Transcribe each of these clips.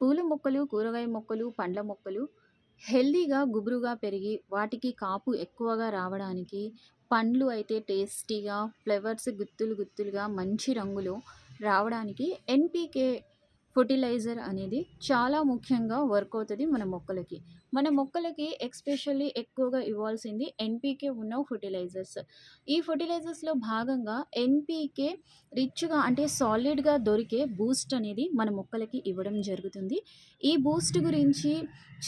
పూల మొక్కలు, కూరగాయ మొక్కలు, పండ్ల మొక్కలు హెల్తీగా, గుబురుగా పెరిగి వాటికి కాపు ఎక్కువగా రావడానికి, పండ్లు అయితే టేస్టీగా, ఫ్లవర్స్ గుత్తులు గుత్తులుగా మంచి రంగులో రావడానికి ఎన్పికే ఫెర్టిలైజర్ అనేది చాలా ముఖ్యంగా వర్క్ అవుతుంది మన మొక్కలకి. మన మొక్కలకి ఎస్పెషల్లీ ఎక్కువగా ఇవ్వాల్సింది ఎన్‌పీకే ఉన్న ఫెర్టిలైజర్స్. ఈ ఫర్టిలైజర్స్లో భాగంగా ఎన్‌పీకే రిచ్‌గా అంటే సాలిడ్‌గా దొరికే బూస్ట్ అనేది మన మొక్కలకి ఇవ్వడం జరుగుతుంది. ఈ బూస్ట్ గురించి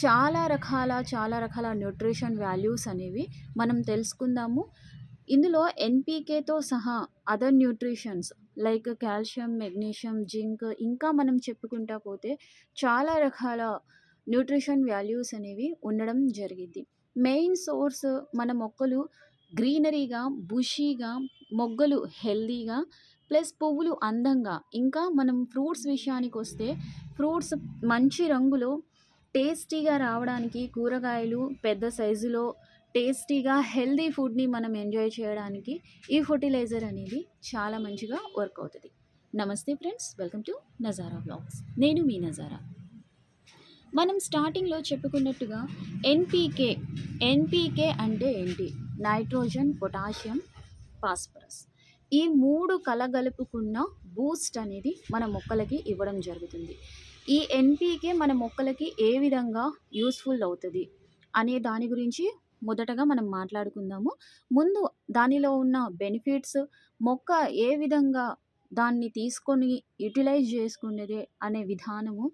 చాలా రకాల, చాలా రకాల న్యూట్రిషన్ వాల్యూస్ అనేవి మనం తెలుసుకుందాము. ఇందులో ఎన్‌పీకేతో సహా other nutritions like calcium, magnesium, zinc ఇంకా మనం చెప్పుకుంటా పోతే చాలా రకాల న్యూట్రిషన్ వాల్యూస్ అనేవి ఉండడం జరిగింది. మెయిన్ సోర్స్ మన మొక్కలు గ్రీనరీగా, బుషీగా, మొగ్గలు హెల్దీగా ప్లస్ పువ్వులు అందంగా, ఇంకా మనం ఫ్రూట్స్ విషయానికి వస్తే ఫ్రూట్స్ మంచి రంగులో టేస్టీగా రావడానికి కూరగాయలు పెద్ద సైజులో టేస్టీగా హెల్తీ ఫుడ్‌ని మనం ఎంజాయ్ చేయడానికి ఈ ఫెర్టిలైజర్ అనేది చాలా మంచిగా వర్క్ అవుతుంది నమస్తే friends. Welcome to Nazara blogs నేను మీ నజారా. మనం స్టార్టింగ్‌లో చెప్పుకున్నట్టుగా ఎన్‌పీకే, ఎన్‌పీకే అంటే ఏంటి? Nitrogen, potassium, phosphorus. ఈ మూడు కలగలుపుకున్న బూస్ట్ అనేది మన మొక్కలకి ఇవ్వడం జరుగుతుంది. ఈ ఎన్‌పీకే మన మొక్కలకి ఏ విధంగా యూస్ఫుల్ అవుతుంది అనే దాని గురించి మొదటగా మనం మాట్లాడుకుందాము. ముందు దానిలో ఉన్న బెనిఫిట్స్, మొక్క ఏ విధంగా దాన్ని తీసుకొని యుటిలైజ్ చేసుకునేది అనే విధానము,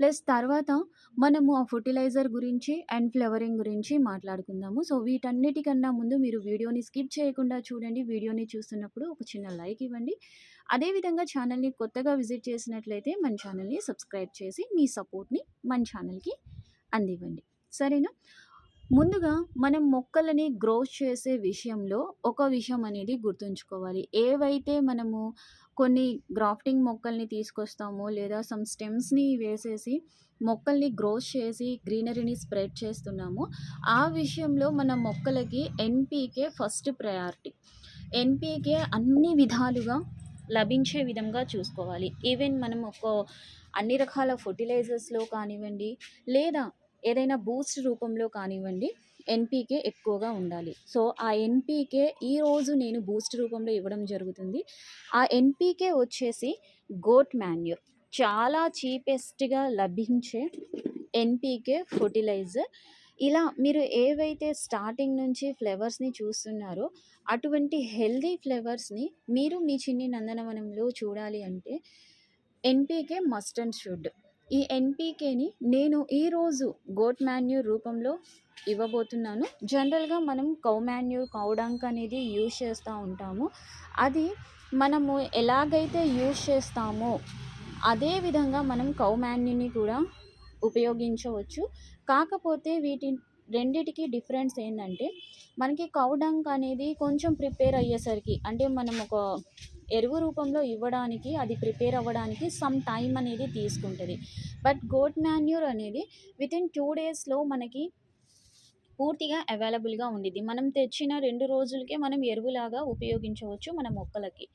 ప్లస్ తర్వాత మనము ఆ ఫర్టిలైజర్ గురించి అండ్ ఫ్లవరింగ్ గురించి మాట్లాడుకుందాము. సో, వీటన్నిటికన్నా ముందు మీరు వీడియోని స్కిప్ చేయకుండా చూడండి. వీడియోని చూస్తున్నప్పుడు ఒక చిన్న లైక్ ఇవ్వండి. అదే విధంగా ఛానల్‌ని కొత్తగా విజిట్ చేసినట్లయితే మన ఛానల్‌ని సబ్స్క్రైబ్ చేసి మీ సపోర్ట్‌ని మన ఛానల్‌కి అందివ్వండి. సరేనా? ముందుగా మనం మొక్కలని గ్రోత్ చేసే విషయంలో ఒక విషయం అనేది గుర్తుంచుకోవాలి. ఏవైతే మనము కొన్ని గ్రాఫ్టింగ్ మొక్కల్ని తీసుకొస్తామో లేదా సమ్ స్టెమ్స్‌ని వేసేసి మొక్కల్ని గ్రోత్ చేసి గ్రీనరీని స్ప్రెడ్ చేస్తున్నామో ఆ విషయంలో మన మొక్కలకి ఎన్‌పీకే ఫస్ట్ ప్రయారిటీ. ఎన్‌పీకే అన్ని విధాలుగా లభించే విధంగా చూసుకోవాలి. ఈవెన్ మనం ఒక అన్ని రకాల ఫర్టిలైజర్స్లో కానివ్వండి, లేదా ఏదైనా బూస్ట్ రూపంలో కానివ్వండి, ఎన్‌పీకే ఎక్కువగా ఉండాలి. సో, ఆ ఎన్‌పీకే ఈరోజు నేను బూస్ట్ రూపంలో ఇవ్వడం జరుగుతుంది. ఆ ఎన్‌పీకే వచ్చేసి గోట్ మాన్యూర్. చాలా చీపెస్ట్‌గా లభించే ఎన్‌పీకే ఫర్టిలైజర్ ఇలా మీరు ఏవైతే స్టార్టింగ్ నుంచి ఫ్లేవర్స్ని చూస్తున్నారో అటువంటి హెల్తీ ఫ్లేవర్స్ని మీరు మీ చిన్ని నందనవనంలో చూడాలి అంటే ఎన్‌పీకే మస్ట్ అండ్ షుడ్. ఈ ఎన్పికేని నేను ఈరోజు గోట్ మాన్యూర్ రూపంలో ఇవ్వబోతున్నాను. జనరల్‌గా మనం కౌ మాన్యూర్, కౌ డంక్ అనేది యూజ్ చేస్తూ ఉంటాము. అది మనము ఎలాగైతే యూజ్ చేస్తామో అదే విధంగా మనం కౌ మాన్యూర్‌ని కూడా ఉపయోగించవచ్చు. కాకపోతే వీటి రెండిటికి డిఫరెన్స్ ఏంటంటే మనకి కౌ డంక్ అనేది కొంచెం ప్రిపేర్ అయ్యేసరికి అంటే మనం ఒక ఎరువు రూపంలో ఇవ్వడానికి అది ప్రిపేర్ అవ్వడానికి సమ్ టైం అనేది తీసుకుంటుంది బట్ గోట్ మాన్యూర్ అనేది వితిన్ టూ డేస్‌లో మనకి పూర్తిగా అవైలబుల్‌గా ఉండిద్ది. మనం తెచ్చిన రెండు రోజులకే మనం ఎరువులాగా ఉపయోగించవచ్చు మన మొక్కలకి.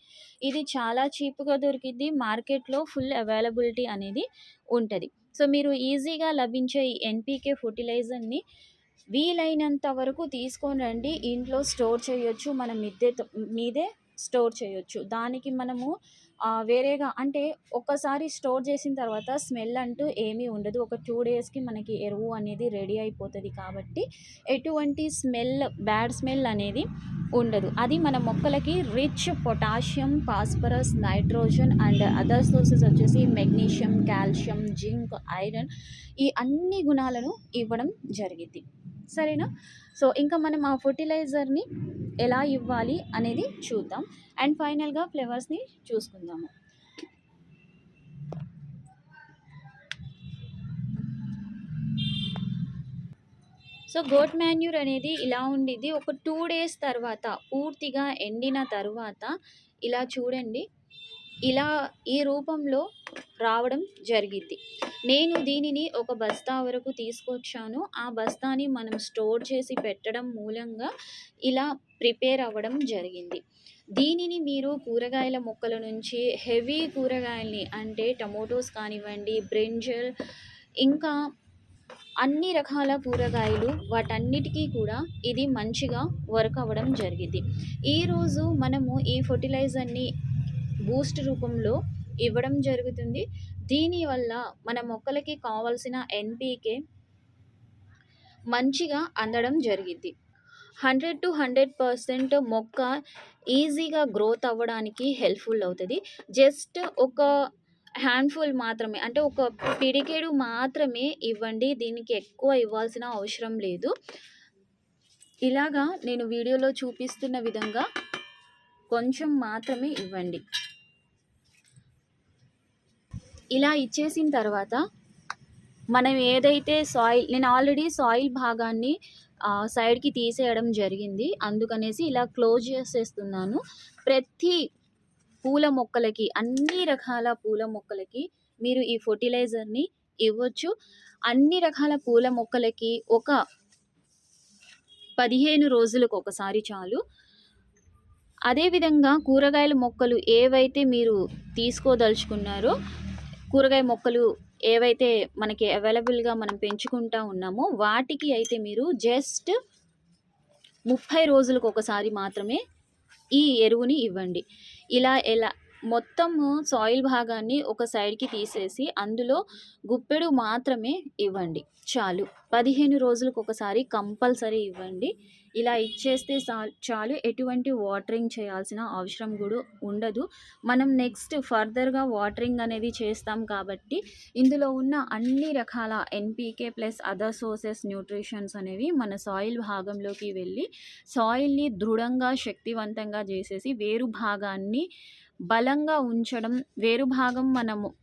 ఇది చాలా చీప్‌గా దొరికిద్ది. మార్కెట్‌లో ఫుల్ అవైలబిలిటీ అనేది ఉంటుంది సో, మీరు ఈజీగా లభించే ఈ ఎన్‌పీకే ఫర్టిలైజర్ని వీలైనంత వరకు తీసుకొని రండి. ఇంట్లో స్టోర్ చేయొచ్చు. మన మిద్దెతో మీదే స్టోర్ చేయొచ్చు. దానికి మనము వేరేగా అంటే ఒక్కసారి స్టోర్ చేసిన తర్వాత స్మెల్ అంటూ ఏమీ ఉండదు. ఒక టూ డేస్‌కి మనకి ఎరువు అనేది రెడీ అయిపోతుంది కాబట్టి ఎటువంటి స్మెల్, బ్యాడ్ స్మెల్ అనేది ఉండదు. అది మన మొక్కలకి rich potassium, phosphorus, nitrogen and other sources వచ్చేసి మెగ్నీషియం, కాల్షియం, జింక్, ఐరన్ ఈ అన్ని గుణాలను ఇవ్వడం జరిగింది సరేనా? సో, ఇంకా మనం ఆ ఫర్టిలైజర్ని ఎలా ఇవ్వాలి అనేది చూద్దాం. అండ్ ఫైనల్‌గా ఫ్లేవర్స్ని చూసుకుందాము. సో, గోట్ మాన్యూర్ అనేది ఇలా ఉండిద్ది. ఒక టూ డేస్ తర్వాత పూర్తిగా ఎండిన తర్వాత ఇలా చూడండి. ఇలా ఈ రూపంలో రావడం జరిగింది నేను దీనిని ఒక బస్తా వరకు తీసుకొచ్చాను. ఆ బస్తాని మనం స్టోర్ చేసి పెట్టడం మూలంగా ఇలా ప్రిపేర్ అవ్వడం జరిగింది. దీనిని మీరు కూరగాయల మొక్కల నుంచి హెవీ కూరగాయల్ని అంటే టమోటోస్ కానివ్వండి బ్రింజల్ ఇంకా అన్ని రకాల కూరగాయలు వాటన్నిటికీ కూడా ఇది మంచిగా వర్క్ అవ్వడం జరిగింది ఈరోజు మనము ఈ ఫర్టిలైజర్ని బూస్ట్ రూపంలో ఇవ్వడం జరుగుతుంది. దీనివల్ల మన మొక్కలకి కావాల్సిన ఎన్పికే మంచిగా అందడం జరిగింది. హండ్రెడ్ టు హండ్రెడ్ పర్సెంట్ మొక్క ఈజీగా గ్రోత్ అవ్వడానికి హెల్ప్ఫుల్ అవుతుంది. జస్ట్ ఒక హ్యాండ్ఫుల్ మాత్రమే అంటే ఒక పిడికేడు మాత్రమే ఇవ్వండి దీనికి ఎక్కువ ఇవ్వాల్సిన అవసరం లేదు. ఇలాగా నేను వీడియోలో చూపిస్తున్న విధంగా కొంచెం మాత్రమే ఇవ్వండి. ఇలా ఇచ్చేసిన తర్వాత మనం ఏదైతే సాయిల్ నేను ఆల్రెడీ సాయిల్ భాగాన్ని సైడ్కి తీసేయడం జరిగింది. అందుకనేసి ఇలా క్లోజ్ చేసేస్తున్నాను. ప్రతి పూల మొక్కలకి అన్ని రకాల పూల మొక్కలకి మీరు ఈ ఫర్టిలైజర్ని ఇవ్వచ్చు. అన్ని రకాల పూల మొక్కలకి ఒక పదిహేను రోజులకు ఒకసారి చాలు. అదేవిధంగా కూరగాయల మొక్కలు ఏవైతే మీరు తీసుకోదలుచుకున్నారో కూరగాయ మొక్కలు ఏవైతే మనకి అవైలబుల్గా మనం పెంచుకుంటా ఉన్నామో వాటికి అయితే మీరు జస్ట్ ముప్పై రోజులకు ఒకసారి మాత్రమే ఈ ఎరువుని ఇవ్వండి. ఇలా ఎలా మొత్తము సాయిల్ భాగాన్ని ఒక సైడ్కి తీసేసి అందులో గుప్పెడు మాత్రమే ఇవ్వండి. చాలు. పదిహేను రోజులకు ఒకసారి కంపల్సరీ ఇవ్వండి. ఇలా ఇచ్చేస్తే చాలు. ఎటువంటి వాటరింగ్ చేయాల్సిన అవసరం కూడా ఉండదు. మనం నెక్స్ట్ ఫర్దర్గా వాటరింగ్ అనేది చేస్తాం కాబట్టి ఇందులో ఉన్న అన్ని రకాల NPK plus other sources nutritions అనేవి మన సాయిల్ భాగంలోకి వెళ్ళి సాయిల్ని దృఢంగా శక్తివంతంగా చేసేసి వేరు భాగాన్ని బలంగా ఉంచడం వేరు భాగం మనము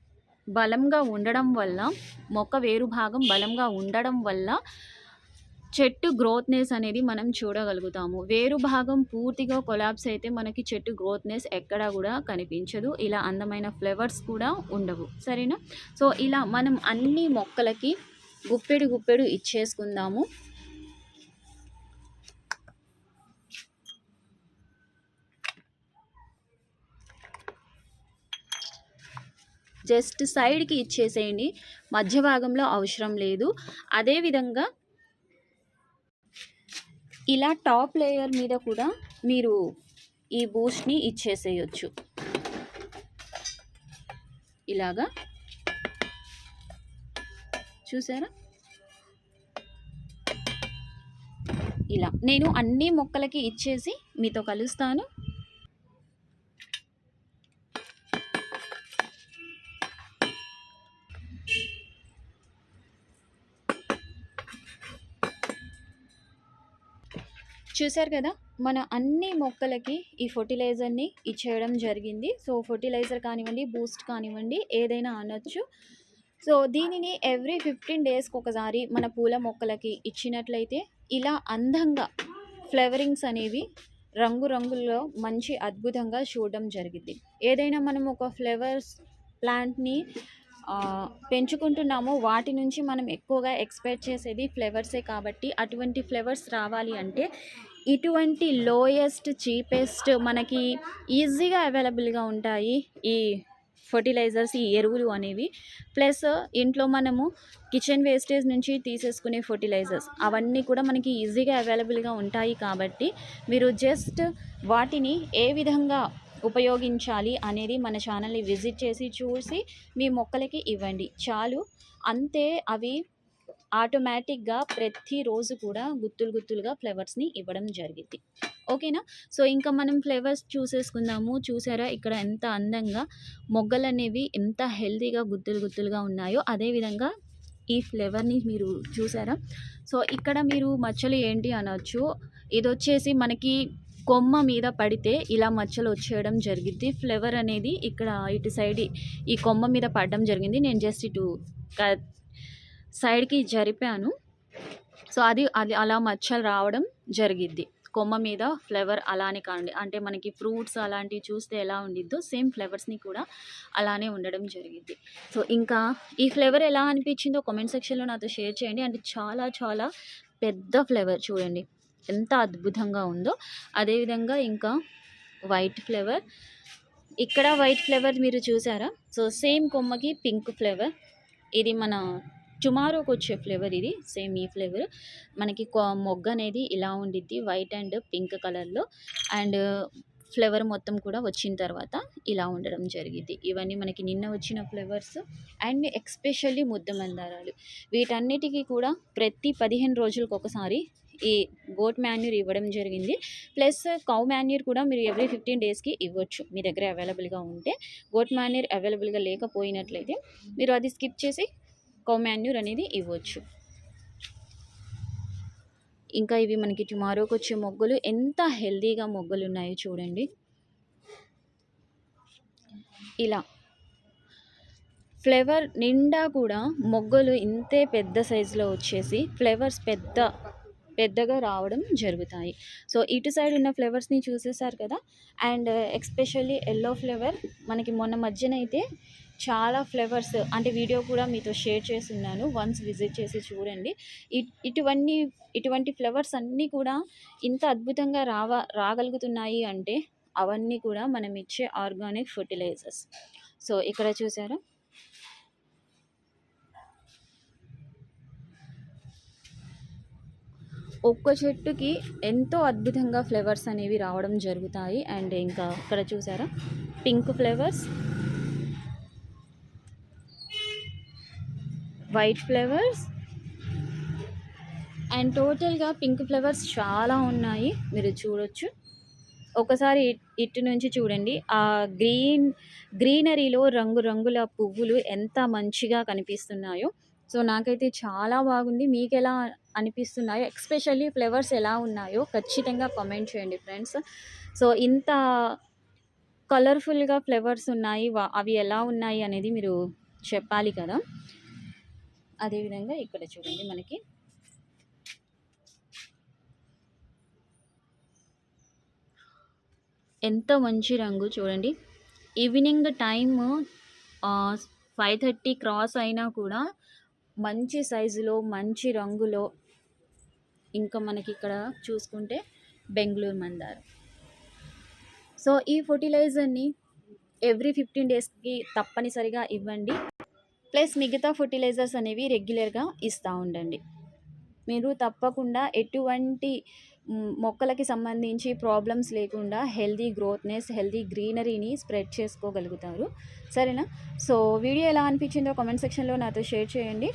బలంగా ఉండడం వల్ల మొక్క వేరు భాగం బలంగా ఉండడం వల్ల చెట్టు గ్రోత్నెస్ అనేది మనం చూడగలుగుతాము. వేరు భాగం పూర్తిగా కొలాబ్స్ అయితే మనకి చెట్టు గ్రోత్నెస్ ఎక్కడా కూడా కనిపించదు. ఇలా అందమైన ఫ్లేవర్స్ కూడా ఉండవు. సరేనా? సో ఇలా మనం అన్ని మొక్కలకి గుప్పెడు గుప్పెడు ఇచ్చేసుకుందాము. జస్ట్ సైడ్కి ఇచ్చేసేయండి. మధ్య భాగంలో అవసరం లేదు. అదేవిధంగా ఇలా టాప్ లేయర్ మీద కూడా మీరు ఈ బూస్ట్ని ఇచ్చేసేయచ్చు. ఇలాగా. చూసారా? ఇలా. నేను అన్ని మొక్కలకి ఇచ్చేసి మీతో కలుస్తాను. చూసారు కదా మన అన్ని మొక్కలకి ఈ ఫర్టిలైజర్ని ఇచ్చేయడం జరిగింది. సో ఫర్టిలైజర్ కానివ్వండి బూస్ట్ కానివ్వండి ఏదైనా అనొచ్చు. సో దీనిని ఎవ్రీ ఫిఫ్టీన్ డేస్కి ఒకసారి మన పూల మొక్కలకి ఇచ్చినట్లయితే ఇలా అందంగా ఫ్లవరింగ్స్ అనేవి రంగురంగుల్లో మంచి అద్భుతంగా చూడడం జరిగింది. ఏదైనా మనం ఒక ఫ్లవర్స్ ప్లాంట్ని పెంచుకుంటున్నామో వాటి నుంచి మనం ఎక్కువగా ఎక్స్పెక్ట్ చేసేది ఫ్లేవర్సే కాబట్టి అటువంటి ఫ్లేవర్స్ రావాలి అంటే ఇటువంటి లోయెస్ట్ చీపెస్ట్ మనకి ఈజీగా అవైలబుల్గా ఉంటాయి ఈ ఫర్టిలైజర్స్ ఈ ఎరువులు అనేవి. ప్లస్ ఇంట్లో మనము కిచెన్ వేస్టేజ్ నుంచి తీసేసుకునే ఫర్టిలైజర్స్ అవన్నీ కూడా మనకి ఈజీగా అవైలబుల్గా ఉంటాయి కాబట్టి మీరు జస్ట్ వాటిని ఏ విధంగా ఉపయోగించాలి అనేది మన ఛానల్ని విజిట్ చేసి చూసి మీ మొక్కలకి ఇవ్వండి. చాలు. అంతే అవి ఆటోమేటిక్గా ప్రతిరోజు కూడా గుత్తులు గుత్తులుగా ఫ్లేవర్స్ని ఇవ్వడం జరిగింది. ఓకేనా? సో ఇంకా మనం ఫ్లేవర్స్ చూసేసుకుందాము. చూసారా? ఇక్కడ ఎంత అందంగా మొగ్గలు అనేవి ఎంత హెల్తీగా గుత్తులు గుత్తులుగా ఉన్నాయో అదేవిధంగా ఈ ఫ్లేవర్ని మీరు చూసారా? సో ఇక్కడ మీరు మచ్చలు ఏంటి అనొచ్చు. ఇది వచ్చేసి మనకి కొమ్మ మీద పడితే ఇలా మచ్చలు వచ్చేయడం జరిగింది ఫ్లేవర్ అనేది ఇక్కడ ఇటు సైడ్ ఈ కొమ్మ మీద పడడం జరిగింది. నేను జస్ట్ ఇటు సైడ్కి జరిపాను. సో అది అది అలా మచ్చలు రావడం జరిగిద్ది. కొమ్మ మీద ఫ్లేవర్ అలానే కాండి అంటే మనకి ఫ్రూట్స్ అలాంటివి చూస్తే ఎలా ఉండిద్దో సేమ్ ఫ్లేవర్స్ని కూడా అలానే ఉండడం జరిగింది సో ఇంకా ఈ ఫ్లేవర్ ఎలా అనిపించిందో కామెంట్ సెక్షన్లో నాతో షేర్ చేయండి. అంటే చాలా చాలా పెద్ద ఫ్లేవర్ చూడండి ఎంత అద్భుతంగా ఉందో. అదేవిధంగా ఇంకా వైట్ ఫ్లేవర్. ఇక్కడ వైట్ ఫ్లేవర్ మీరు చూసారా? సో సేమ్ కొమ్మకి పింక్ ఫ్లేవర్. ఇది మన టుమారోకి వచ్చే ఫ్లేవర్ ఇది సేమ్ ఈ ఫ్లేవర్. మనకి మొగ్గ అనేది ఇలా ఉండిద్ది వైట్ అండ్ పింక్ కలర్లో. అండ్ ఫ్లేవర్ మొత్తం కూడా వచ్చిన తర్వాత ఇలా ఉండడం జరిగింది ఇవన్నీ మనకి నిన్న వచ్చిన ఫ్లేవర్స్ అండ్ ఎక్స్పెషల్లీ ముద్ద మందారాలు వీటన్నిటికీ కూడా ప్రతి పదిహేను రోజులకు ఒకసారి ఈ గోట్ మాన్యూర్ ఇవ్వడం జరిగింది. ప్లస్ కౌ మాన్యూర్ కూడా మీరు ఎవ్రీ ఫిఫ్టీన్ డేస్కి ఇవ్వచ్చు మీ దగ్గర అవైలబుల్గా ఉంటే. గోట్ మాన్యూర్ అవైలబుల్గా లేకపోయినట్లయితే మీరు అది స్కిప్ చేసి కౌమాన్యూర్ అనేది ఇవ్వచ్చు. ఇంకా ఇవి మనకి టుమారోకి వచ్చే మొగ్గలు ఎంత హెల్దీగా మొగ్గలు ఉన్నాయో చూడండి. ఇలా. ఫ్లేవర్ నిండా కూడా మొగ్గలు ఇంతే పెద్ద సైజులో వచ్చేసి ఫ్లేవర్స్ పెద్ద పెద్దగా రావడం జరుగుతాయి. సో ఇటు సైడ్ ఉన్న ఫ్లేవర్స్ని చూసేసారు కదా? అండ్ ఎక్స్పెషల్లీ ఎల్లో ఫ్లేవర్ మనకి మొన్న మధ్యన అయితే చాలా ఫ్లేవర్స్ అంటే వీడియో కూడా మీతో షేర్ చేస్తున్నాను. వన్స్ విజిట్ చేసి చూడండి. ఇటువంటి ఇటువంటి ఫ్లేవర్స్ అన్నీ కూడా ఇంత అద్భుతంగా రావ రాగలుగుతున్నాయి అంటే అవన్నీ కూడా మనం ఇచ్చే ఆర్గానిక్ ఫర్టిలైజర్స్. సో ఇక్కడ చూసారా? ఒక్క చెట్టుకి ఎంతో అద్భుతంగా ఫ్లేవర్స్ అనేవి రావడం జరుగుతాయి. అండ్ ఇంకా ఇక్కడ చూసారా? Pink flavours white flavours and టోటల్గా పింక్ ఫ్లేవర్స్ చాలా ఉన్నాయి. మీరు చూడొచ్చు. ఒకసారి ఇటు నుంచి చూడండి. ఆ గ్రీన్ గ్రీనరీలో రంగురంగుల పువ్వులు ఎంత మంచిగా కనిపిస్తున్నాయో. సో నాకైతే చాలా బాగుంది. మీకు ఎలా అనిపిస్తున్నాయో ఎక్స్పెషల్లీ ఫ్లేవర్స్ ఎలా ఉన్నాయో ఖచ్చితంగా కామెంట్ చేయండి ఫ్రెండ్స్. సో ఇంత కలర్ఫుల్గా ఫ్లేవర్స్ ఉన్నాయి వా- అవి ఎలా ఉన్నాయి అనేది మీరు చెప్పాలి కదా. అదేవిధంగా ఇక్కడ చూడండి మనకి. ఎంత మంచి రంగు చూడండి. Evening time five thirty cross అయినా కూడా మంచి సైజులో మంచి రంగులో ఇంకా మనకి ఇక్కడ చూసుకుంటే బెంగళూరు మందారం. సో ఈ ఫర్టిలైజర్ని ఎవ్రీ ఫిఫ్టీన్ డేస్కి తప్పనిసరిగా ఇవ్వండి. ప్లస్ మిగతా ఫర్టిలైజర్స్ అనేవి రెగ్యులర్గా ఇస్తూ ఉండండి. మీరు తప్పకుండా ఎటువంటి మొక్కలకి సంబంధించి ప్రాబ్లమ్స్ లేకుండా హెల్దీ గ్రోత్నెస్ హెల్దీ గ్రీనరీని స్ప్రెడ్ చేసుకోగలుగుతారు. సరేనా? సో వీడియో ఎలా అనిపించిందో కామెంట్ సెక్షన్లో నాతో షేర్ చేయండి.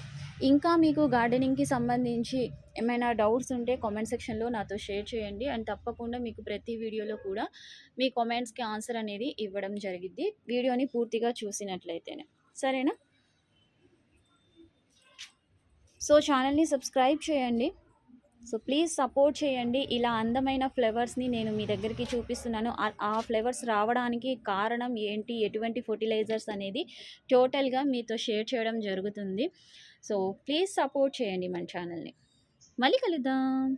ఇంకా మీకు గార్డెనింగ్కి సంబంధించి ఏమైనా డౌట్స్ ఉంటే కామెంట్ సెక్షన్లో నాతో షేర్ చేయండి. అండ్ తప్పకుండా మీకు ప్రతి వీడియోలో కూడా మీ కామెంట్స్కి ఆన్సర్ అనేది ఇవ్వడం జరిగిద్ది. వీడియోని పూర్తిగా చూసినట్లయితేనే. సరేనా? సో ఛానల్ని సబ్స్క్రైబ్ చేయండి. సో ప్లీజ్ సపోర్ట్ చేయండి. ఇలా అందమైన ఫ్లేవర్స్ని నేను మీ దగ్గరికి చూపిస్తున్నాను. ఆ- ఫ్లేవర్స్ రావడానికి కారణం ఏంటి? ఎటువంటి ఫర్టిలైజర్స్ అనేది టోటల్గా మీతో షేర్ చేయడం జరుగుతుంది. సో ప్లీజ్ సపోర్ట్ చేయండి మన ఛానల్ని మళ్ళీ కలుద్దాం.